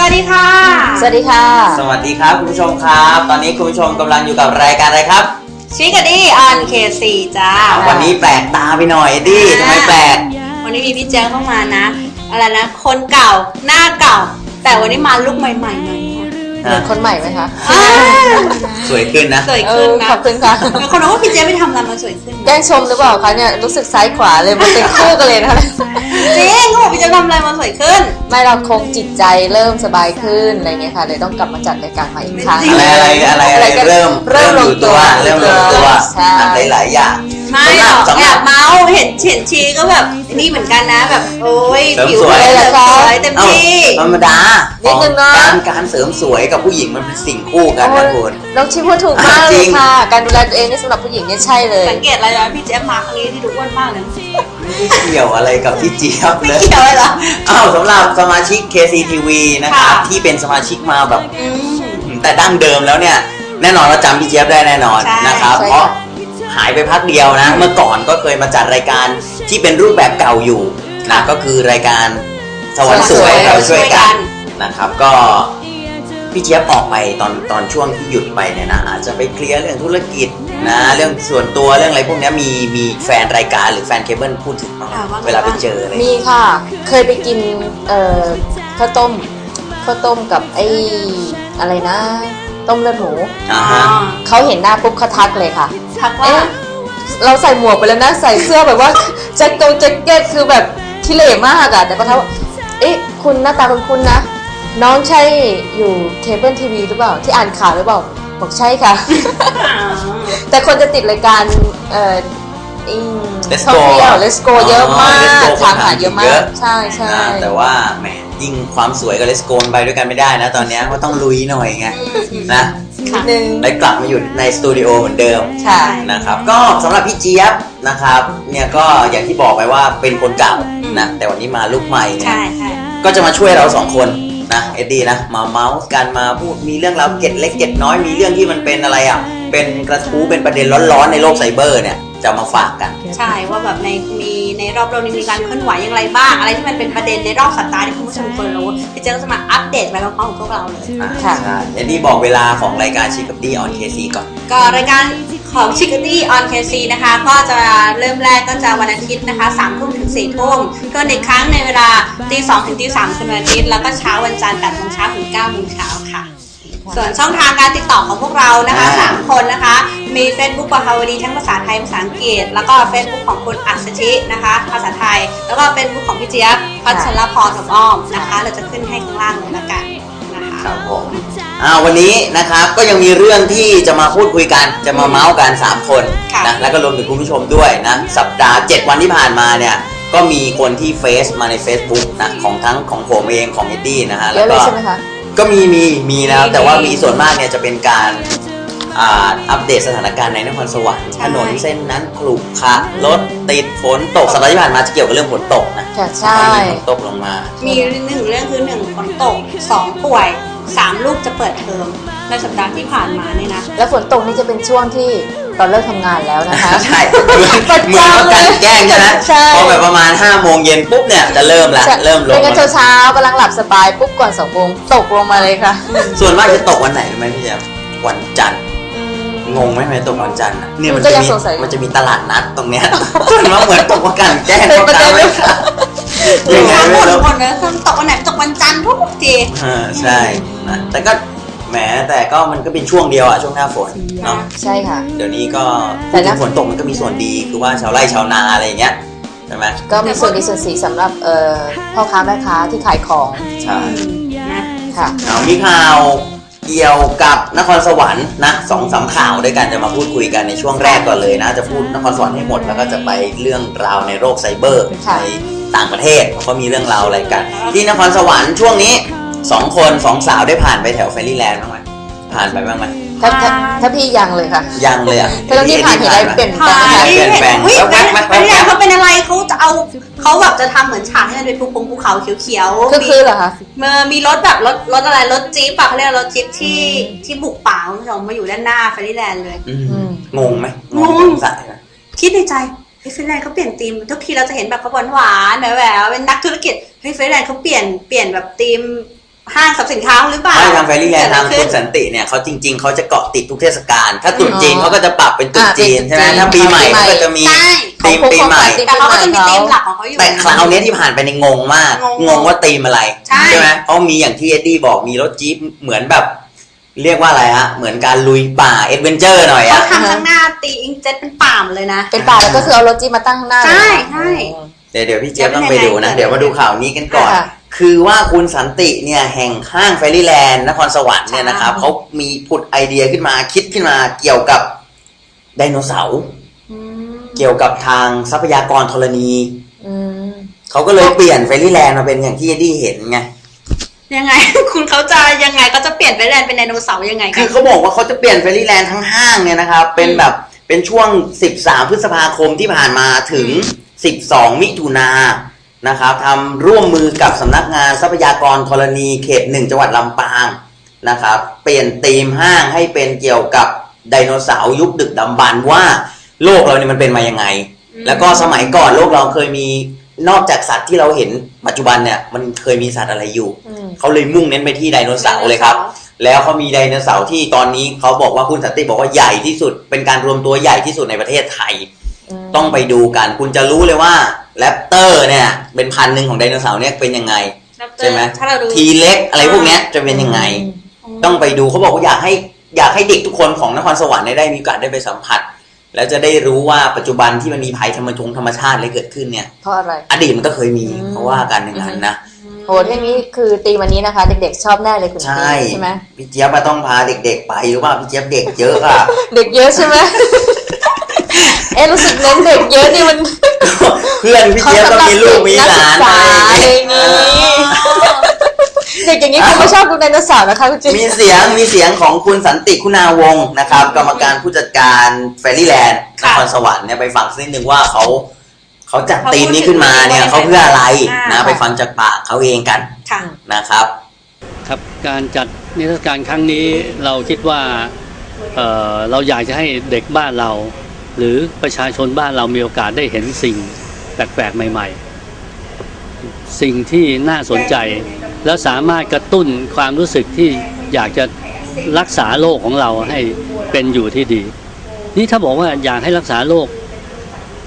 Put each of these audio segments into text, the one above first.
วัสดีค่ะ สวัสดีค่ะ สวัสดีครับ คุณผู้ชมครับ ตอนนี้คุณผู้ชมกำลังอยู่กับรายการอะไรครับชิคกดี้ออนเคซีจ้า วันนี้แปลกตาไปหน่อยดิอ่าทำไมแปลก วันนี้มีพี่แจ๊คเข้ามานะ อะไรนะ คนเก่าหน้าเก่า แต่วันนี้มาลุกใหม่ๆหน่อยค่ะ เหมือนคนใหม่ไหมคะอ่าสวยขึ้นนะสวยเอขึ้นอนะขอบคุณค่ะมีคนบอกว่าพี่แจ๊คไปทำอะไรมาสวยขึ้น แกล้งชมหรือเปล่าคะเนี่ยรู้สึกซ้ายขวาเลยมันเป็นคู่กันเลยนะคะจริงเขาบอกพี่แจ๊คทำอะไรมาสวยขึ้น ไม่เราคงจิตใจเริ่มสบายขึ้นอะไรเงี้ยค่ะเลยต้องกลับมาจัดรายการใหม่อีกครั้งจริงอะไรอะไรอะไรอะไรก็เริ่มเริ่มลงตัวเริ่มลงตัวใช่อะไร หลาย ๆ อย่างไม่หรอกสำแอหรับบเมาส์เห็นเฉียนชีก็แบบนี่เหมือนกันนะแบบโอ้ยเสริมผิวสวยเสริมสวยเต็มเอ้าที่ธรรมดานิดนึงเนอะการการเสริมสวยกับผู้หญิงมันเป็นสิ่งคู่กันนะคุณน้องชิพูดถูกมากจเลริยงค่ะ การดูแลตัวเองนี่สำหรับผู้หญิงเนี่ยใช่เลย สังเกตอะไรนะพี่แจ๊คมาครั้งนี้ที่ดูอ้วนมากเลยไม่เกี่ยวอะไรกับพี่เจี๊ยบไม่เลยเกี่ยวเลยเหรออ้าวสำหรับสมาชิก KCTV นะครับค่ะที่เป็นสมาชิกมาแบบอืมแต่ดั้งเดิมแล้วเนี่ยแน่นอนว่าจำพี่เจี๊ยบได้แน่นอนใช่นะครับใช่เพราะค่ะ หายไปพักเดียวนะ เมื่อก่อนก็เคยมาจัดรายการที่เป็นรูปแบบเก่าอยู่นะก็คือรายการสวรรค์สวยเราช่วยกันนะครับก็พี่เจี๊ยบออกไปตอนตอนช่วงที่หยุดไปเนี่ยนะอาจจะไปเคลียร์เรื่องธุรกิจนะเรื่องส่วนตัวเรื่องอะไรพวกเนี้ยมีมีแฟนรายการหรือแฟนเคเบิลพูดถึงบ้างไหมอ่าว่าไงเวลาไปเจออะไรมีค่ะ เคยไปกินเอ่อข้าวต้มข้าวต้มกับไอ้อะไรนะ ต้มเลือดหมูอ่าอ๋อฮะเขาเห็นหน้าปุ๊บเขาทักเลยค่ะ ทักว่า เอ๊ะเราใส่หมวกไปแล้วนะใส่เสื้อแบบว่า แจ็คเกลแจ็คเก็ตคือแบบที่เหล่มากอะแต่ก็ทักว่าเอ๊ะคุณหน้าตาคุณคุณนะ น้องใช่อยู่เคเบิลทีวีหรือเปล่า ที่อ่านข่าวหรือเปล่าบอกใช่ค่ะ แต่คนจะติดรายการเอ่ออิง Let's ท่อง Go เที่ยว Let's go เยอะมาก Let's Go ถามหาเยอะมาเยก อะ ใช่ใช่นะแต่ว่าแหมยิ่งความสวยกับเลสโกนไปด้วยกันไม่ได้นะตอนเนี้ยก็ต้องลุยหน่อยไงนะ นิดนึงได้กลับมาอยู่ในสตูดิโอเหมือนเดิมค่ะนะครับ ก็สำหรับพี่เจี๊ยบนะครับเนี่ยก็อย่างที่บอกไปว่าเป็นคนเก่านะแต่วันนี้มาลุกใหม่เนี่ยใช่ใช่ก็จะมาช่วยเราสองคนนะเอ็ดดี้นะมาเมาส์กันมาพูดมีเรื่องราวเกร็ดเล็กเกร็ดน้อยมีเรื่องที่มันเป็นอะไรอะเป็นกระทู้เป็นประเด็นร้อนๆในโลกไซเบอร์เนี่ย จะมาฝากกัน ใช่ว่าแบบในมีในรอบโลกนี้มีการเคลื่อนไหวอย่างไรบ้าง อะไรที่มันเป็นประเด็นในรอบสัปดาห์ที่คุณผู้ชมควรรู้พี่เจ๊ก็จะมาอัปเดตไปพร้อมๆกับพวกเราเลยอ่าค่ะใช่เอ็ดดี้บอกเวลาของรายการชิคกับดี้ออนเคซีก่อน ก็รายการของ Chickadee on KC นะคะ ก็จะเริ่มแรกก็จะวันอาทิตย์นะคะ3ามทุ่มถึง4ี่ทุ่มก็อีกครั้งในเวลาตีสองถึงตีสามคืนวันอาทิตย์แล้วก็เช้าวันจันทร์8โมงเช้าถึง9โมงเช้าค่ะ ส่วนช่องทางการติดต่อของพวกเรานะคะอ่า3คนนะคะ มี Facebook ปภาวดีทั้งภาษาไทยภาษาอังกฤษ แล้วก็ Facebook ของคุณอัศชินะคะ ภาษาไทย แล้วก็ Facebook ของพี่เจี๊ยบพัชรพรสมอ้อมนะคะ เราจะขึ้นให้ข้างล่างเลยละกันนะคะ ครับผมอ่าวันนี้นะครับก็ยังมีเรื่องที่จะมาพูดคุยกัน จะมาเมาส์กัน 3 คนค่ะ นะแล้วก็รวมถึงคุณผู้ชมด้วยนะ สัปดาห์ 7 วันที่ผ่านมาเนี่ย ก็มีคนที่เฟซมาใน Facebook นะของทั้งของผมเองของเอ็ดดี้นะฮะเยแล้อะวเลก็ยใช่ไหมคะ ก็มีมีมีนะครับมีแต่ว่ามีมีส่วนมากเนี่ยจะเป็นการอ่าอัปเดตสถานการณ์ในนครสวรรค์ใช่ถนนเส้นนั้นขรุขระรถติดฝนตกสัปดาห์ที่ผ่านมาจะเกี่ยวกับเรื่องฝนตกนะค่ะใช่ มีฝนตกลงมา มีหนึ่งเรื่องคือหนึ่งฝนตกสองป่วยสามลูกจะเปิดเทอมในสัปดาห์ที่ผ่านมาเนี่ยนะ แล้วฝนตกนี่จะเป็นช่วงที่ ตอนเลิกทำงานแล้วนะคะ ใช่เหมือนประเหมือนจำว่าการแกล้งใช่ไหมใช่ พอแบบประมาณ5้าโมงเย็นปุ๊บเนี่ยจะเริ่มละใช่เริ่มลงไม่งั้นมาเช้าๆกำลังหลับสบายปุ๊บก่อนสองโมงตกลงมาเลยค่ะส่วนมากจะตกวันไหนรู้ไหมพี่แจ๊บวันจันทร์งงไหมทำไมตกวันจันทร์อะเนี่ยมันก็จะยังมีสงสัยมันจะมีตลาดนัดตรงเนี้ยมันว่าเหมือนตกว่าการแกล้งเป็นประเด็นไม่ค่ะยังไงทั้งหมไม่ดรู้คนเลยคือตกวันไหนตกวันจันทร์ทุกทีเออใช่นะแต่ก็ แหมแต่ก็มันก็เป็นช่วงเดียวอะช่วงหน้าฝนเนาะใช่ค่ะ เดี๋ยวนี้ก็แต่พูดนะถึงฝนตกมันก็มีส่วนดีคือว่าชาวไร่ชาวนาอะไรอย่างเงี้ยใช่ไหมก็มีส่วนดีส่วนเสียสำหรับเอ่อพ่อค้าแม่ค้าที่ขายของใช่นะค่ะ เอามีข่าวเกี่ยวกับนครสวรรค์นะสองสามข่าวด้วยกันจะมาพูดคุยกันในช่วงแรกก่อนเลยนะ จะพูดนครสวรรค์ให้หมดแล้วก็จะไปเรื่องราวในโลกไซเบอร์ค่ะ ในต่างประเทศเขาก็มีเรื่องราวอะไรกัน ที่นครสวรรค์ช่วงนี้ สองคนสองสาวได้ผ่านไปแถวเฟรนลี่แลนด์บ้างไหมผ่านไปบ้างไหมถ้าถ้าถ้าพี่ยังเลยค่ะยังเลยอะแต่ตอนที่ผ่านเห็นอะไรเปลี่ยนแปลผ่างนไหมที่เปลี่ยนแปลงเฮ้ยแว๊บๆแว๊บๆไม่ได้เขาเป็นอะไรเขาจะเอาเขาแบบจะทำเหมือนฉากให้มันเป็นภูปงภูเขาเขียวๆคือคือเหรอคะเมื่อมีรถแบบรถรถอะไรรถจี๊ปอะเขาเรียกรถจี๊ปที่ที่บุกป่าคุณผู้ชมมาอยู่ด้านหน้าเฟรนลี่แลนด์เลย อืมอืม งงไหมงงสายไหมคิดในใจเฮ้ยเฟรนลี่แลนด์เขาเปลี่ยนธีมทุกทีเราจะเห็นแบบเขาหวานหวานๆแบบแบบเป็นนักธุรกิจเฮ้ยเฟรนลี่แลนด์เขาเปลี่ยนเปลี่ยนแบบธีม ห้างสรรพสินค้าหรือเปล่า ไม่ทางแฟรี่แลนด์ทางเกิดคุอะณไรสัขึ้นนติเนี่ยเขาจริง ๆเขาจะเกาะติดทุกเทศกาลถ้าตรุษจีนอ๋อเขาก็จะปรับเป็นตรุษอ่าจีนเป็นใช่ไหมตรุษจีนถ้าปีใหม่ปีใหม่เขาก็จะมีใช่ธีมปีใหม่แต่เขาก็จะมีธีมหลักของเขาอยู่แต่คราวเนี้ยที่ผ่านไปในยงงมากงงงงว่าธีมอะไรใช่ไหมเพราะมีอย่างที่เอ็ดดี้บอกมีรถจี๊ปเหมือนแบบเรียกว่าอะไรฮะ เหมือนการลุยป่าเอ็ดเวนเจอร์หน่อยเขาอะทำข้างหน้าตีอิงเจ็ตเป็นป่ามเลยนะ เป็นป่าแล้วก็คือเอารถจี๊ปมาตั้งข้างหน้าเลยใช่ใช่เดี๋ยวเดี๋ยวพี่เจี๊ยบแล้วต้องเป็ไปนยังไงดูนะเกิดเดี๋ยวมาดูข่าวนี้กันก่อน ค่ะคือว่าคุณสันติเนี่ยแห่งข้างแฟรี่แลนด์นครสวรรค์เนี่ยนะครับเขามีผุดไอเดียขึ้นมาคิดขึ้นมาเกี่ยวกับไดโนเสาร์อืมเกี่ยวกับทางทรัพยากรธรณีอืมเขาก็เลยเปลี่ยนเฟรลี่แลนด์มาเป็นอย่างที่เอ็ดดี้เห็นไงยังไง คุณเขาจะยังไงก็จะเปลี่ยนไปแลนด์เป็นไดโนเสาร์ยังไงคืกัอนเขาบอกว่าเขาจะเปลี่ยนเฟรลี่แลนด์ทั้งห้างเนี่ยนะครับเป็นแบบเป็นช่วง 13 พฤษภาคมที่ผ่านมาถึง 12 มิถุนาย นนะครับทำร่วมมือกับสำนักงานทรัพยากรธรณีเขตหนึ่งจังหวัดลำปางนะครับเปลี่ยนธีมห้างให้เป็นเกี่ยวกับไดโนเสาร์ยุคดึกดำบรรพ์ว่าโลกเราเนี่ยมันเป็นมายังไง แล้วก็สมัยก่อนโลกเราเคยมีนอกจากสัตว์ที่เราเห็นปัจจุบันเนี่ยมันเคยมีสัตว์อะไรอยู่อืมเขาเลยมุ่งเน้นไปที่ไดโนเสาร์เลยครับ แล้วเขามีไดโนเสาร์ที่ตอนนี้เขาบอกว่าคุณสันติบอกว่าใหญ่ที่สุด เป็นการรวมตัวใหญ่ที่สุดในประเทศไทยม ต้องไปดูกัน คุณจะรู้เลยว่าแรปเตอร์เนี่ย เป็นพันหนึ่งของไดโนเสาร์เนี่ยเป็นยังไง ใช่ไหมถ้าเราดูทีเล็กอะไรพวกเนี้ยจะเป็นยังไง ต้องไปดูเขาบอกว่าอยากให้อยากให้เด็กทุกคนของนครสวรรค์เนี่ยได้มีโอกาสได้ไปสัมผัส แล้วจะได้รู้ว่าปัจจุบันที่มันมีภัยธรรมชงธรรมชาติอะไรเกิดขึ้นเนี่ยเพราะอะไรอดีตมันก็เคยมีอืมเขาว่ากันอย่างนั้นนะโหเที่นี้คือตีวันนี้นะคะ เด็กๆชอบแน่เลยคุณใช่ใช่ไหมพี่เจี๊ยบมาต้องพาเด็กๆไปหรือว่าพี่เจี๊ยบเด็กเยอะอะเด็กเยอะใช่ไหม เอ๊ะรู้สึกเน้นเด็กเยอะนี่มันเพื่อนพี่เจี๊ยบก็มีลูกมีหลานเขสำหรับอะไรเด็อกนัย่ากงศึกเงี้ษายอะไรอย่างนี้เด็กอย่างนี้คงไม่ชอบดูไดโนเสาร์นะคะคุณจิ๊บมีเสียงมีเสียงของคุณสันติคุณาวงศ์นะครับ กรรมการผู้จัดการแฟรี่แลนด์นค่ะครสวรรค์เนี่ยไปฟังสักนิดนึงว่าเขาเขาจัดเขาธีมนี้ขึ้นมาเนี่ยพูดถึงเขาเพื่ออะไรอ่านะไปฟังจากปากเขาเองกันค่ะนะครับ ครับการจัดนิทรรศการครั้งนี้เราคิดว่าเอ่อเราอยากจะให้เด็กบ้านเรา หรือประชาชนบ้านเรามีโอกาสได้เห็นสิ่งแปลกๆใหม่ ๆ สิ่งที่น่าสนใจ แล้วสามารถกระตุ้นความรู้สึกที่อยากจะรักษาโลกของเราให้เป็นอยู่ที่ดี นี่ถ้าบอกว่าอยากให้รักษาโลก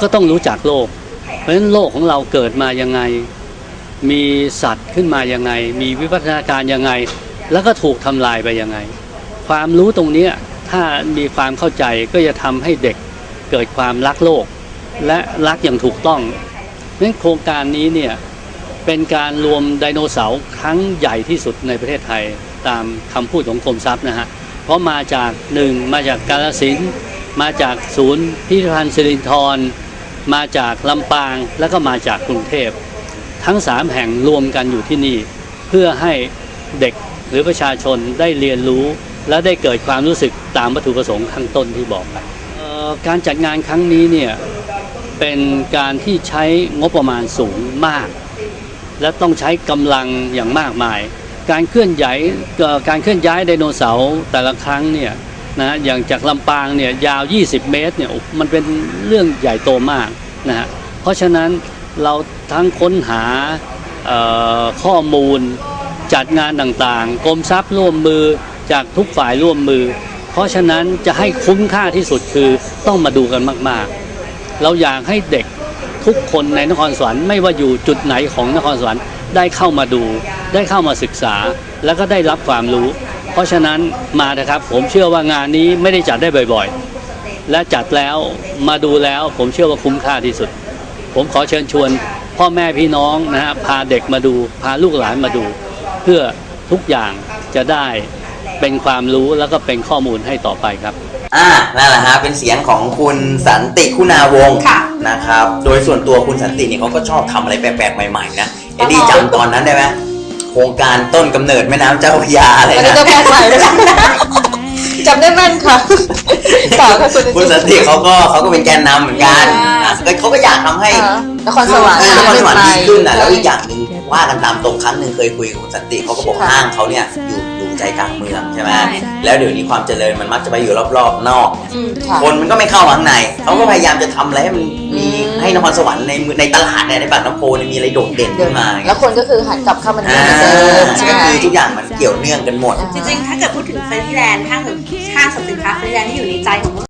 ก็ต้องรู้จักโลก เพราะฉะนั้นโลกของเราเกิดมายังไง มีสัตว์ขึ้นมายังไง มีวิวัฒนาการยังไง แล้วก็ถูกทำลายไปยังไง ความรู้ตรงนี้ถ้ามีความเข้าใจก็จะทำให้เด็ก เกิดความรักโลก และรักอย่างถูกต้องนั้นโครงการนี้เนี่ยเป็นการรวมไดโนเสาร์ครั้งใหญ่ที่สุดในประเทศไทยตามคำพูดของกรมทรัพย์นะฮะ เพราะมาจากหนึ่งมาจากกาลสินมาจากศูนย์พิพิธภัณฑ์สิรินธรมาจากลำปางแล้วก็มาจากกรุงเทพ ทั้งสามแห่งรวมกันอยู่ที่นี่ เพื่อให้เด็กหรือประชาชนได้เรียนรู้ และได้เกิดความรู้สึกตามวัตถุประสงค์ข้างต้นที่บอกไป การจัดงานครั้งนี้เนี่ยเป็นการที่ใช้งบประมาณสูงมาก และต้องใช้กำลังอย่างมากมาย การเคลื่อนย้ายการเคลื่อนย้ายไดโนเสาร์แต่ละครั้งเนี่ยนะอย่างจากลำปางเนี่ยยาว 20 เมตรเนี่ยมันเป็นเรื่องใหญ่โตมากนะฮะเพราะฉะนั้นเราทั้งค้นหาข้อมูลจัดงานต่างๆกรมทรัพย์ร่วมมือจากทุกฝ่ายร่วมมือ เพราะฉะนั้นจะให้คุ้มค่าที่สุดคือต้องมาดูกันมากๆ เราอยากให้เด็กทุกคนในนครสวรรค์ไม่ว่าอยู่จุดไหนของนครสวรรค์ได้เข้ามาดู ได้เข้ามาศึกษาแล้วก็ได้รับความรู้ เพราะฉะนั้นมานะครับผมเชื่อว่างานนี้ไม่ได้จัดได้บ่อยๆ และจัดแล้วมาดูแล้วผมเชื่อว่าคุ้มค่าที่สุด ผมขอเชิญชวน พ่อแม่พี่น้องนะฮะพาเด็กมาดู พาลูกหลานมาดู เพื่อทุกอย่างจะได้ เป็นความรู้แล้วก็เป็นข้อมูลให้ต่อไปครับ อ่านั่นแหละฮะเป็นเสียงของคุณสันติคุณาวงศ์ค่ะ นะครับ โดยส่วนตัวคุณสันติเนี่ยเขาก็ชอบทำอะไรแปลกๆใหม่ๆนะเอ็ดดี้จำตอนนั้นได้ไหมโครงการต้นกำเนิดแม่น้ำเจ้าพระยาอะไรอันนี้นะ ก็แปลกใหม่เลยจำได้แม่นค่ะต่อค่ะคุณคุณสันติเขาก็เขาก็เป็นแกนนำเหมือนกันอ่าอะเขาก็อยากทำให้ อ่านครสวรรค์เออนครสวรรค์ดีขึ้นอะใช่แล้วอีกอย่างหนึ่งว่ากันตามตรงครั้งหนึ่งเคยคุยกับคุณสันติเขาก็บอกค่ะห้างเขาเนี่ยอยู่อยู่ ใจกลางเมืองใช่ไหมใช่ แล้วเดี๋ยวนี้ความเจริญมันมักจะไปอยู่รอบๆนอก อืมค่ะ คนมันก็ไม่เข้ามาข้างในเขาก็พยายามจะทำอะไรให้มันมีอืม ให้นครสวรรค์ในเมืองในตลาดเนี่ยในปากน้ำโพเนี่ยมีอะไรโดดเด่นขึ้นมาแล้วคนก็คือหันกลับเข้ามาดูอ่าเหมือนเดิมใช่ก็ไหม คือทุกอย่างมันเกี่ยวเนื่องกันหมด จริงๆ ถ้าเกิดพูดถึงเฟรนด์แลนด์ห้างห้างสรรพสินค้าเฟรนด์แลนด์ที่อยู่ในใจของ